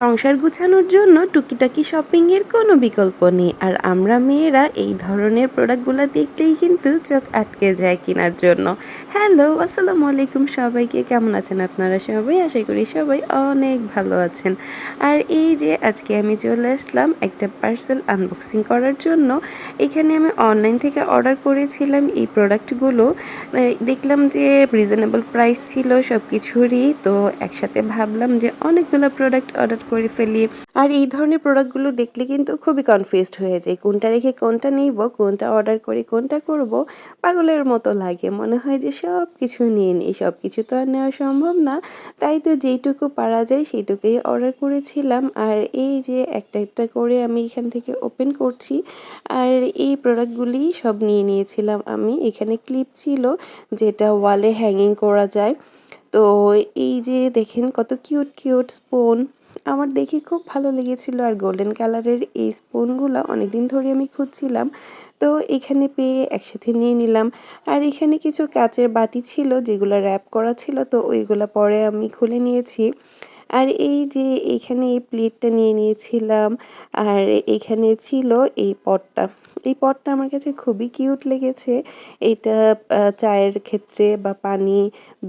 সংসার গুছানোর জন্য টুকিটাকি শপিংয়ের কোনো বিকল্প নেই। আর আমরা মেয়েরা এই ধরনের প্রোডাক্টগুলো দেখলেই কিন্তু চোখ আটকে যায় কেনার জন্য। হ্যালো আসসালামু আলাইকুম সবাইকে। কেমন আছেন আপনারা সবাই? আশা করি সবাই অনেক ভালো আছেন। আর এই যে আজকে আমি চলে আসলাম একটা পার্সেল আনবক্সিং করার জন্য। এখানে আমি অনলাইন থেকে অর্ডার করেছিলাম এই প্রোডাক্টগুলো দেখলাম যে রিজনেবল প্রাইস ছিল সব কিছুরই তো একসাথে ভাবলাম যে অনেকগুলো প্রোডাক্ট অর্ডার করে ফেলি। আর এই ধরনের প্রোডাক্টগুলো দেখলে কিন্তু খুবই কনফিউজড হয়ে যায় কোনটা রেখে কোনটা নিব, কোনটা অর্ডার করে কোনটা করব, পাগলের মতো লাগে। মনে হয় যে সব কিছু নিয়ে নিই সব কিছু তো আর নেওয়া সম্ভব না। তাই তো যেইটুকু পারা যায় সেইটুকুই অর্ডার করেছিলাম। আর এই যে একটা একটা করে আমি এখান থেকে ওপেন করছি। আর এই প্রোডাক্টগুলি সব নিয়ে নিয়েছিলাম আমি। এখানে ক্লিপ ছিল যেটা ওয়ালে হ্যাঙ্গিং করা যায়। তো এই যে দেখেন কত কিউট কিউট স্পুন আমার দেখে খুব ভালো লেগেছিলো আর গোল্ডেন কালারের এই স্পুনগুলো অনেকদিন ধরে আমি খুঁজছিলাম। তো এখানে পেয়ে একসাথে নিয়ে নিলাম। আর এখানে কিছু কাচের বাটি ছিল যেগুলো র্যাপ করা ছিল, তো ওইগুলো পরে আমি খুলে নিয়েছি। আর এই যে এখানে এই প্লেটটা নিয়ে নিয়েছিলাম, আর এখানে ছিল এই পটটা এই পটটা আমার কাছে খুবই কিউট লেগেছে। এটা চায়ের ক্ষেত্রে বা পানি,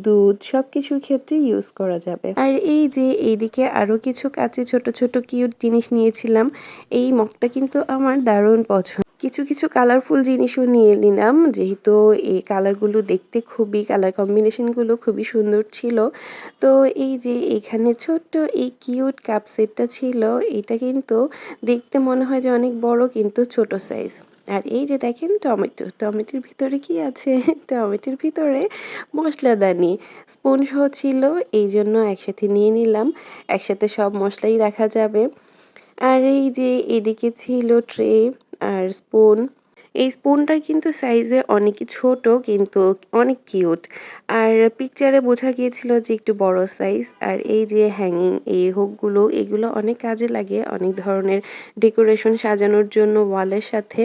দুধ সব কিছুর ক্ষেত্রে ইউজ করা যাবে। আর এই যে এইদিকে আরও কিছু কাছে ছোট ছোট কিউট জিনিস নিয়েছিলাম, এই মগটা কিন্তু আমার দারুণ পছন্দ। কিছু কিছু কালারফুল জিনিসও নিয়ে নিলাম, যেহেতু এই কালারগুলো দেখতে খুবই কালার কম্বিনেশনগুলো খুবই সুন্দর ছিল। তো এই যে এখানে ছোট্ট এই কিউট কাপ সেটটা ছিল, এটা কিন্তু দেখতে মনে হয় যে অনেক বড়, কিন্তু ছোট সাইজ আর এই যে দেখেন টমেটো, টমেটোর ভিতরে কি আছে? টমেটোর ভিতরে মশলাদানি স্পুন সহ ছিল, এই জন্য একসাথে নিয়ে নিলাম। একসাথে সব মশলাই রাখা যাবে। আর এই যে এদিকে ছিল ট্রে আর স্পুন এই স্পুনটা কিন্তু সাইজে অনেকই ছোট, কিন্তু অনেক কিউট আর পিকচারে বোঝা গিয়েছিল যে একটু বড় সাইজ আর এই যে হ্যাঙ্গিং এই হুকগুলো এগুলো অনেক কাজে লাগে। অনেক ধরনের ডেকোরেশন সাজানোর জন্য ওয়ালের সাথে।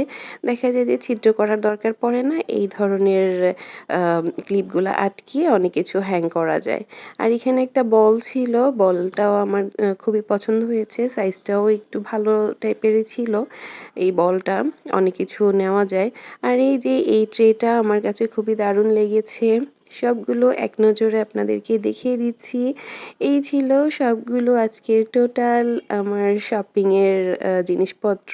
দেখা যায় যে ছিদ্র করার দরকার পড়ে না, এই ধরনের ক্লিপগুলো আটকিয়ে অনেক কিছু হ্যাং করা যায়। আর এখানে একটা বল ছিল বলটাও আমার খুবই পছন্দ হয়েছে। সাইজটাও একটু ভালো টাইপেরই ছিল এই বলটা অনেক কিছু নেওয়া যায়। আর এই যে, এই ট্রেটা আমার কাছে খুবই দারুণ লেগেছে। সবগুলো এক নজরে আপনাদেরকে দেখিয়ে দিচ্ছি। এই ছিল সবগুলো আজকের টোটাল আমার শপিংয়ের জিনিসপত্র।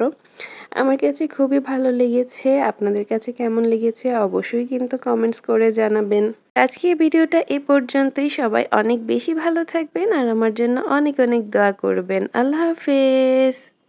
আমার কাছে খুবই ভালো লেগেছে। আপনাদের কাছে কেমন লেগেছে অবশ্যই কিন্তু কমেন্টস করে জানাবেন। আজকের ভিডিওটা এ পর্যন্তই। সবাই অনেক বেশি ভালো থাকবেন আর আমার জন্য অনেক অনেক দোয়া করবেন। আল্লাহ হাফেজ।